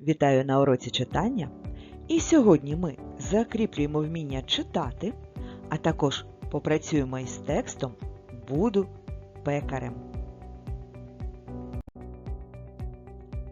Вітаю на уроці читання. І сьогодні ми закріплюємо вміння читати, а також попрацюємо із текстом Буду пекарем.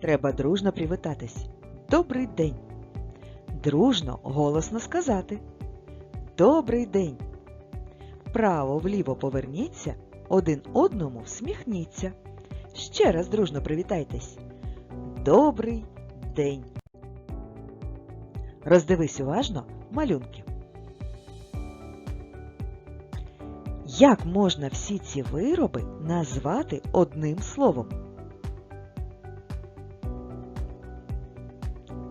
Треба дружно привітатись. Добрий день. Дружно голосно сказати. Добрий день. Вправо-вліво поверніться, один одному всміхніться. Ще раз дружно привітайтесь. Добрий день. Роздивись уважно малюнки. Як можна всі ці вироби назвати одним словом?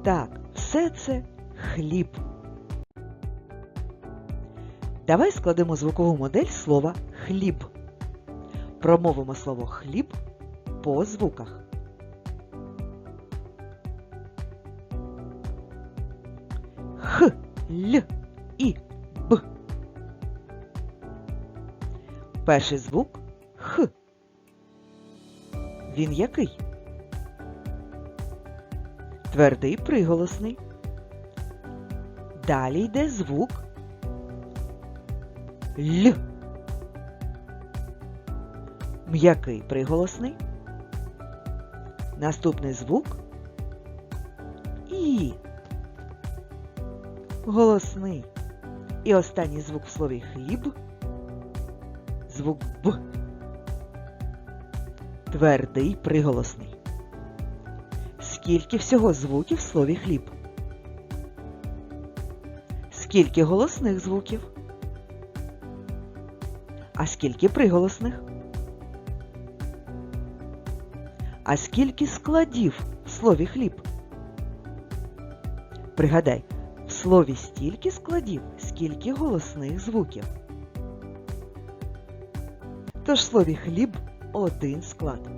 Так, все це хліб. Давай складемо звукову модель слова хліб. Промовимо слово хліб по звуках. Л і Б. Перший звук Х. Він який? Твердий приголосний. Далі йде звук Л. М'який приголосний. Наступний звук І. Голосний. І останній звук в слові хліб. Звук Б. Твердий приголосний. Скільки всього звуків в слові хліб? Скільки голосних звуків? А скільки приголосних? А скільки складів в слові хліб? Пригадай, слові стільки складів, скільки голосних звуків. Тож слові хліб один склад.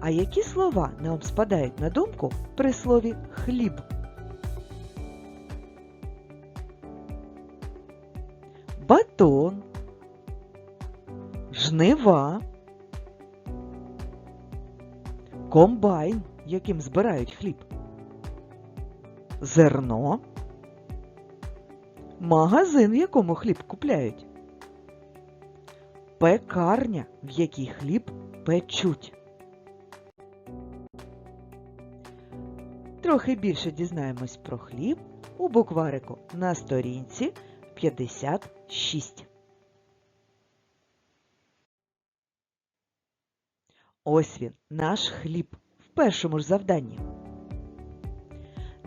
А які слова нам спадають на думку при слові хліб? Батон, жнива, комбайн, яким збирають хліб, зерно, магазин, в якому хліб купляють, пекарня, в якій хліб печуть. Трохи більше дізнаємось про хліб у букварику на сторінці 56. Ось він, наш хліб в першому ж завданні.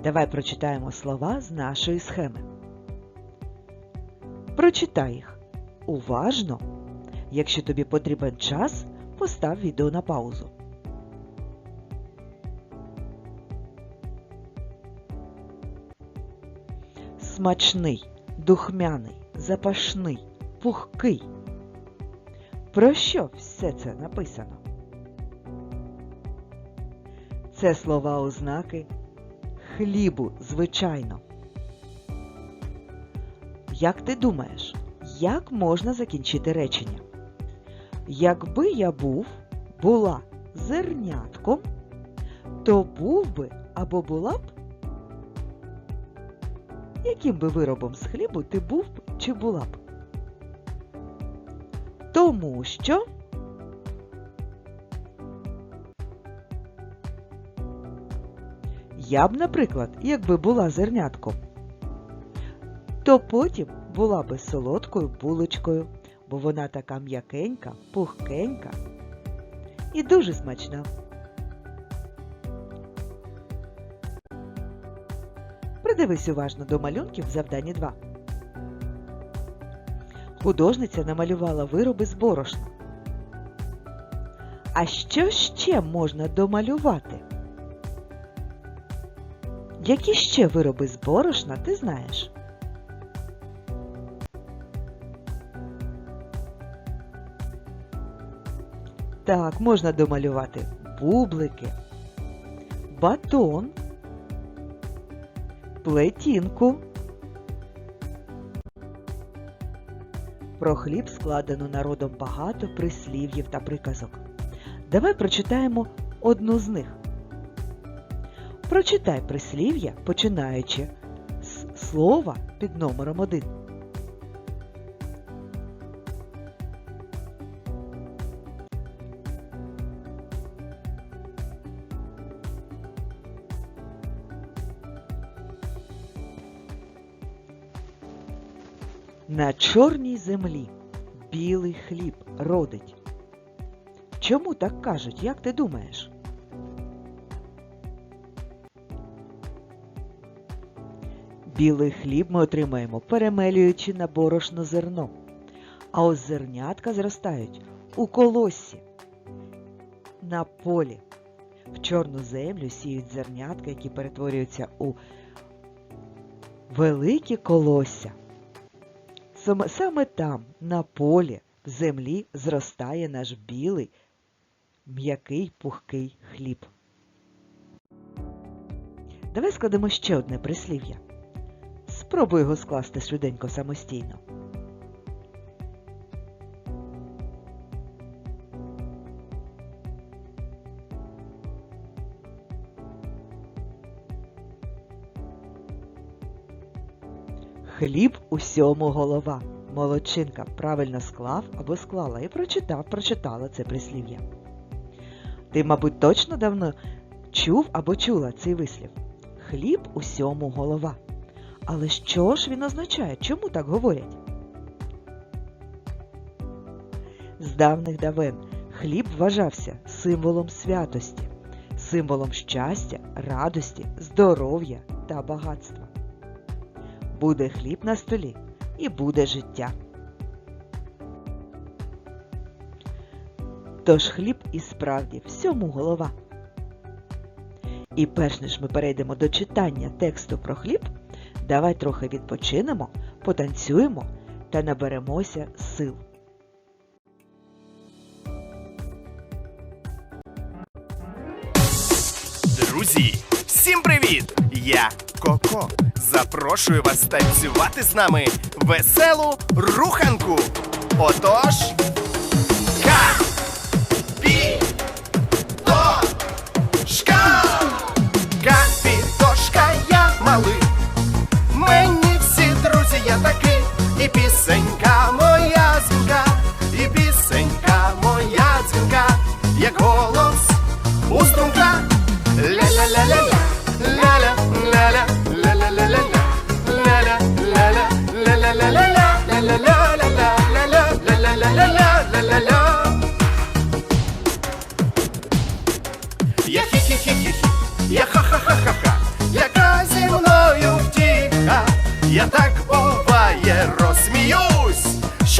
Давай прочитаємо слова з нашої схеми. Прочитай їх уважно. Якщо тобі потрібен час, постав відео на паузу. Смачний, духмяний, запашний, пухкий. Про що все це написано? Це слова ознаки хлібу, звичайно. Як ти думаєш, як можна закінчити речення? Якби я був, була зернятком, то був би або була б яким би виробом з хлібу ти був чи була б? Тому що я б, наприклад, якби була зернятком, то потім була би солодкою булочкою, бо вона така м'якенька, пухкенька і дуже смачна. Придивись уважно до малюнків в завданні 2. Художниця намалювала вироби з борошна. А що ще можна домалювати? Які ще вироби з борошна ти знаєш? Так, можна домалювати бублики, батон, плетінку. Про хліб складено народом багато прислів'їв та приказок. Давай прочитаємо одну з них. Прочитай прислів'я, починаючи з слова під номером 1. На чорній землі білий хліб родить. Чому так кажуть, як ти думаєш? Білий хліб ми отримаємо, перемелюючи на борошно зерно, а ось зернятка зростають у колоссі, на полі. В чорну землю сіють зернятка, які перетворюються у великі колосся. Саме там, на полі, в землі, зростає наш білий, м'який пухкий хліб. Давай складемо ще одне прислів'я. Спробуй його скласти швиденько самостійно. Хліб усьому голова. Молодчинка правильно склав або склала і прочитав, прочитала це прислів'я. Ти, мабуть, точно давно чув або чула цей вислів. Хліб усьому голова. Але що ж він означає? Чому так говорять? З давних давен хліб вважався символом святості, символом щастя, радості, здоров'я та багатства. Буде хліб на столі і буде життя. Тож хліб і справді всьому голова. І перш ніж ми перейдемо до читання тексту про хліб, давай трохи відпочинемо, потанцюємо та наберемося сил. Друзі, всім привіт! Я Коко. Запрошую вас танцювати з нами веселу руханку. Отож. Пісенька моя дзвінка, і пісенька моя дзвінка, як голос у струнка. Ля-ля-ля-ля-ля, ля-ля, ля-ля, ля-ля-ля-ля-ля, ля-ля, ля-ля, ля-ля-ля-ля-ля, ля-ля-ля-ля-ля, ля-ля, ля-ля-ля-ля-ля-ля. Я я ха-ха-ха-ха-ха, яка зі мною втіха, я так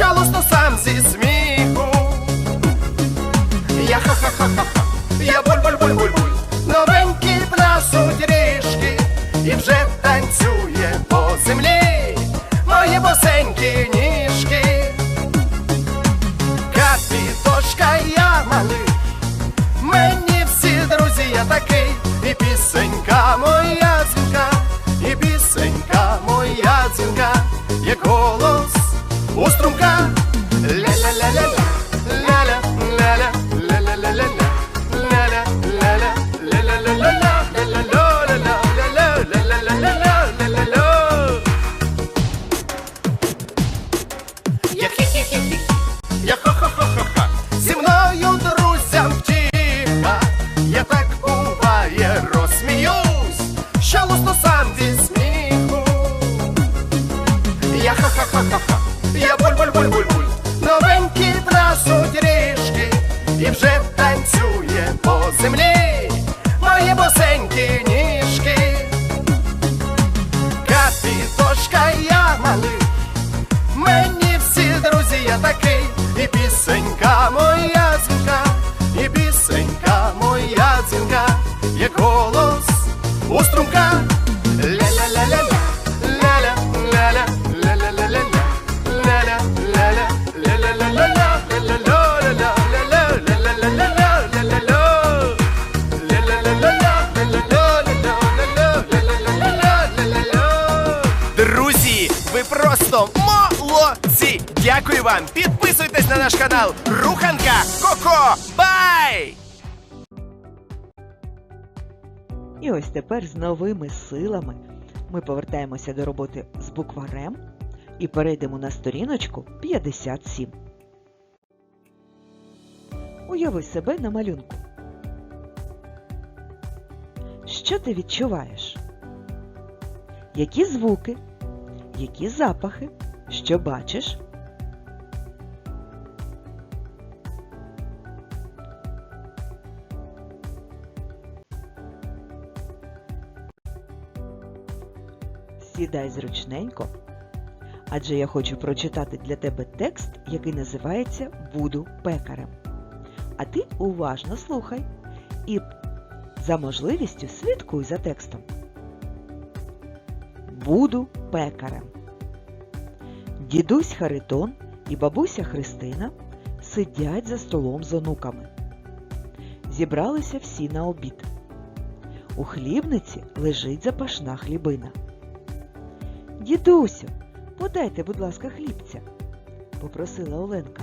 лусну сам зі сміху. Я ха-ха-ха-ха-ха, я буль-буль-буль-буль-буль, новенькі плясуть ріжки, і вже танцює по землі мої босенькі ніжки. Капітошка я малий, мені всі друзі я такий, і пісенька ви просто молодці! Дякую вам! Підписуйтесь на наш канал Руханка Коко! Бай! І ось тепер з новими силами ми повертаємося до роботи з букварем і перейдемо на сторіночку 57. Уяви себе на малюнку. Що ти відчуваєш? Які звуки? Які запахи? Що бачиш? Сідай зручненько, адже я хочу прочитати для тебе текст, який називається Буду пекарем. А ти уважно слухай і за можливістю слідкуй за текстом. Буду пекарем. Дідусь Харитон і бабуся Христина сидять за столом з онуками. Зібралися всі на обід. У хлібниці лежить запашна хлібина. Дідусю, подайте, будь ласка, хлібця, попросила Оленка.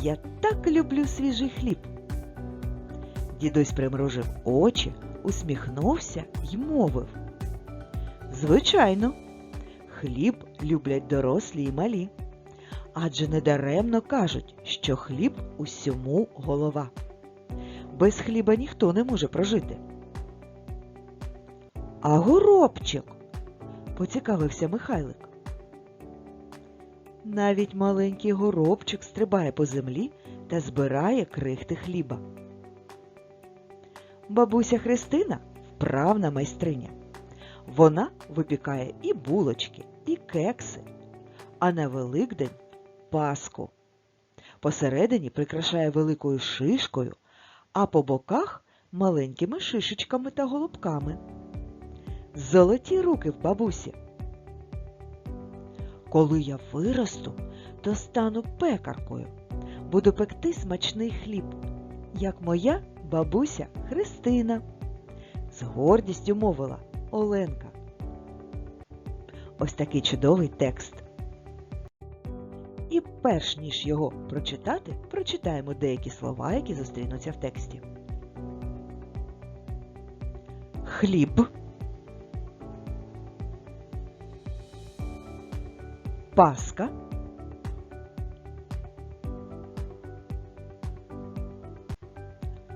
Я так люблю свіжий хліб. Дідусь примружив очі, усміхнувся й мовив. Звичайно, хліб люблять дорослі й малі. Адже недаремно кажуть, що хліб усьому голова. Без хліба ніхто не може прожити. А горобчик? поцікавився Михайлик. Навіть маленький горобчик стрибає по землі та збирає крихти хліба. Бабуся Христина вправна майстриня. Вона випікає і булочки, і кекси, а на Великдень паску. Посередині прикрашає великою шишкою, а по боках маленькими шишечками та голубками. Золоті руки в бабусі. Коли я виросту, то стану пекаркою, буду пекти смачний хліб, як моя бабуся Христина. З гордістю мовила Оленка. Ось такий чудовий текст. І перш ніж його прочитати, прочитаємо деякі слова, які зустрінуться в тексті. Хліб. Паска.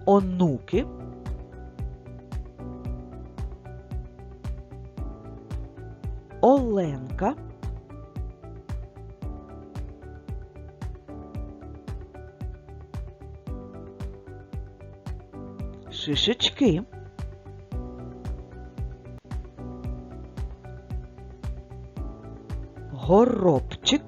Онуки. Оленка. Шишечки. Горобчик.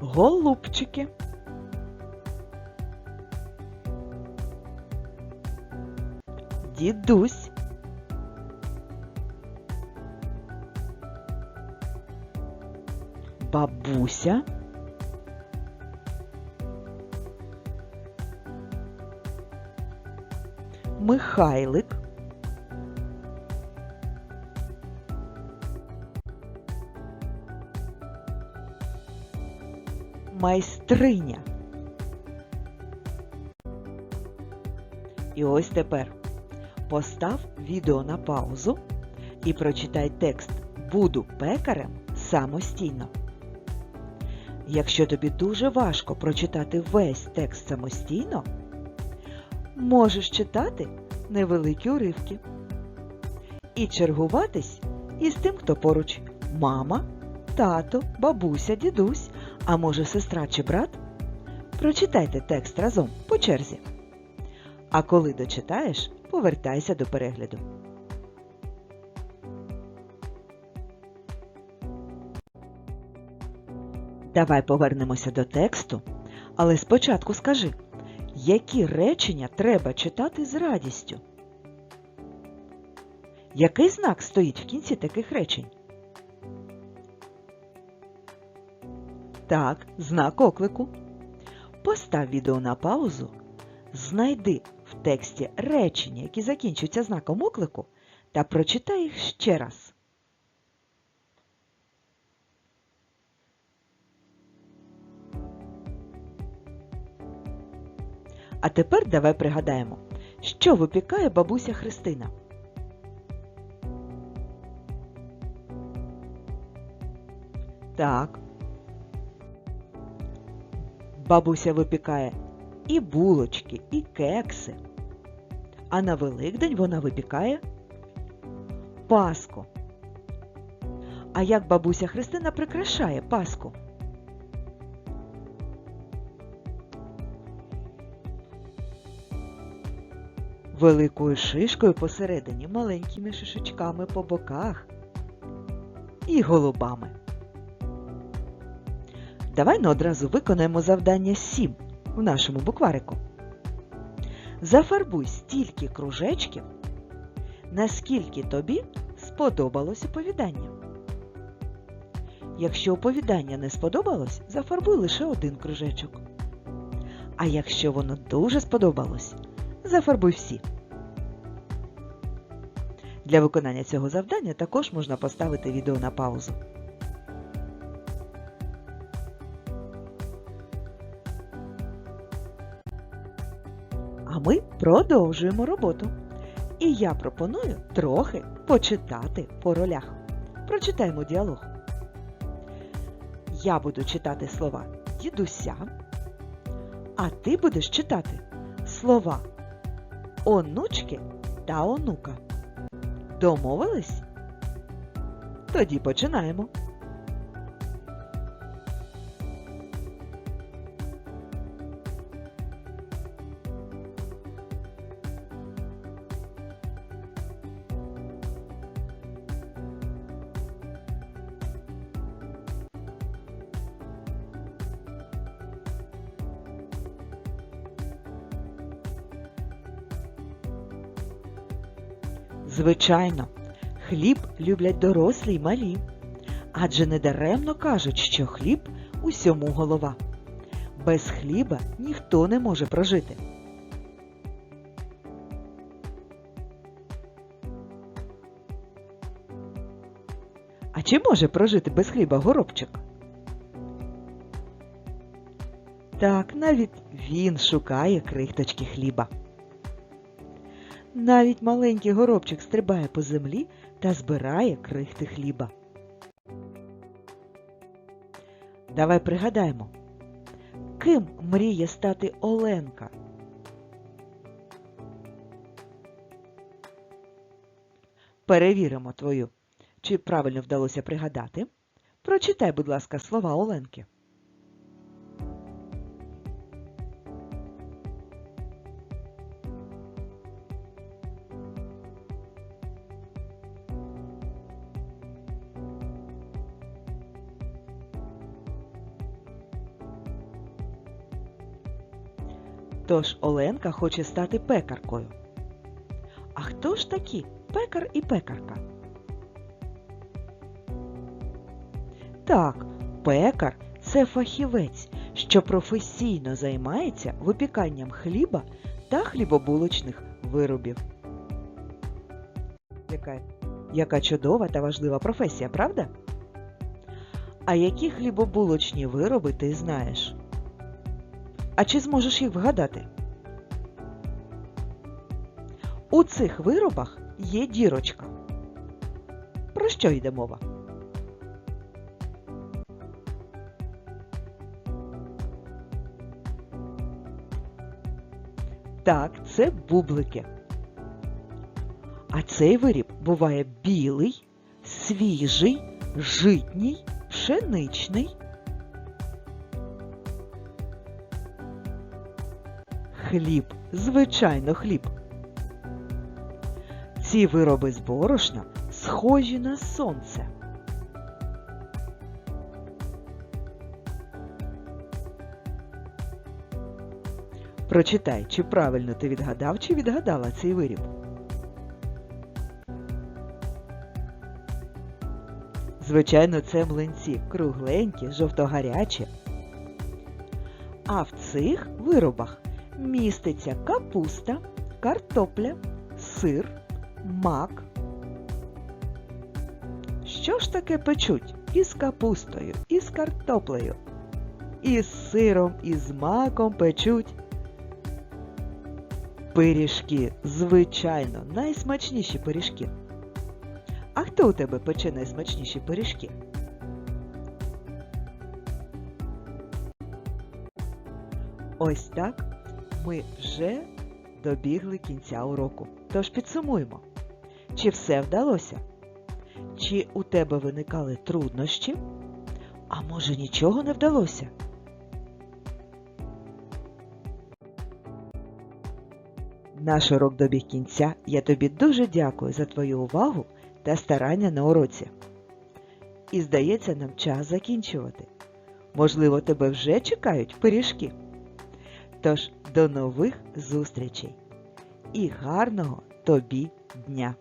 Голубчики. Дідусь. Бабуся. Михайлик. Майстриня. І ось тепер постав відео на паузу і прочитай текст Буду пекарем самостійно. Якщо тобі дуже важко прочитати весь текст самостійно, можеш читати невеликі уривки і чергуватись із тим, хто поруч мама, тато, бабуся, дідусь, а може сестра чи брат. Прочитайте текст разом по черзі. А коли дочитаєш, повертайся до перегляду. Давай повернемося до тексту, але спочатку скажи, які речення треба читати з радістю? Який знак стоїть в кінці таких речень? Так, знак оклику. Постав відео на паузу, знайди тексті речення, які закінчуються знаком оклику, та прочитай їх ще раз. А тепер давай пригадаємо, що випікає бабуся Христина. Так. Бабуся випікає і булочки, і кекси. А на Великдень вона випікає паску. А як бабуся Христина прикрашає паску? Великою шишкою посередині, маленькими шишечками по боках і голубами. Давай ну одразу виконаємо завдання 7 в нашому букварику. Зафарбуй стільки кружечків, наскільки тобі сподобалось оповідання. Якщо оповідання не сподобалось, зафарбуй лише один кружечок. А якщо воно дуже сподобалось, зафарбуй всі. Для виконання цього завдання також можна поставити відео на паузу. Ми продовжуємо роботу. І я пропоную трохи почитати по ролях. Прочитаємо діалог. Я буду читати слова дідуся, а ти будеш читати слова онучки та онука. Домовились? Тоді починаємо. Звичайно, хліб люблять дорослі й малі, адже недаремно кажуть, що хліб усьому голова. Без хліба ніхто не може прожити. А чи може прожити без хліба горобчик? Так, навіть він шукає крихточки хліба. Навіть маленький горобчик стрибає по землі та збирає крихти хліба. Давай пригадаємо, ким мріє стати Оленка? Перевіримо твою, чи правильно вдалося пригадати. Прочитай, будь ласка, слова Оленки. Тож Оленка хоче стати пекаркою. А хто ж такі пекар і пекарка? Так, пекар це фахівець, що професійно займається випіканням хліба та хлібобулочних виробів. Яка, яка чудова та важлива професія, правда? А які хлібобулочні вироби ти знаєш? А чи зможеш їх вгадати? У цих виробах є дірочка. Про що йде мова? Так, це бублики. А цей виріб буває білий, свіжий, житній, пшеничний. Хліб, звичайно, хліб. Ці вироби з борошна схожі на сонце. Прочитай, чи правильно ти відгадав, чи відгадала цей виріб. Звичайно, це млинці кругленькі, жовтогарячі. А в цих виробах міститься капуста, картопля, сир, мак. Що ж таке печуть із капустою, із картоплею, із сиром, із маком печуть Пиріжки, звичайно, найсмачніші пиріжки. А хто у тебе пече найсмачніші пиріжки? Ось так ми вже добігли кінця уроку. Тож підсумуємо. Чи все вдалося? Чи у тебе виникали труднощі? А може нічого не вдалося? Наш урок добіг кінця. Я тобі дуже дякую за твою увагу та старання на уроці. І здається, нам час закінчувати. Можливо, тебе вже чекають пиріжки. Тож до нових зустрічей і гарного тобі дня!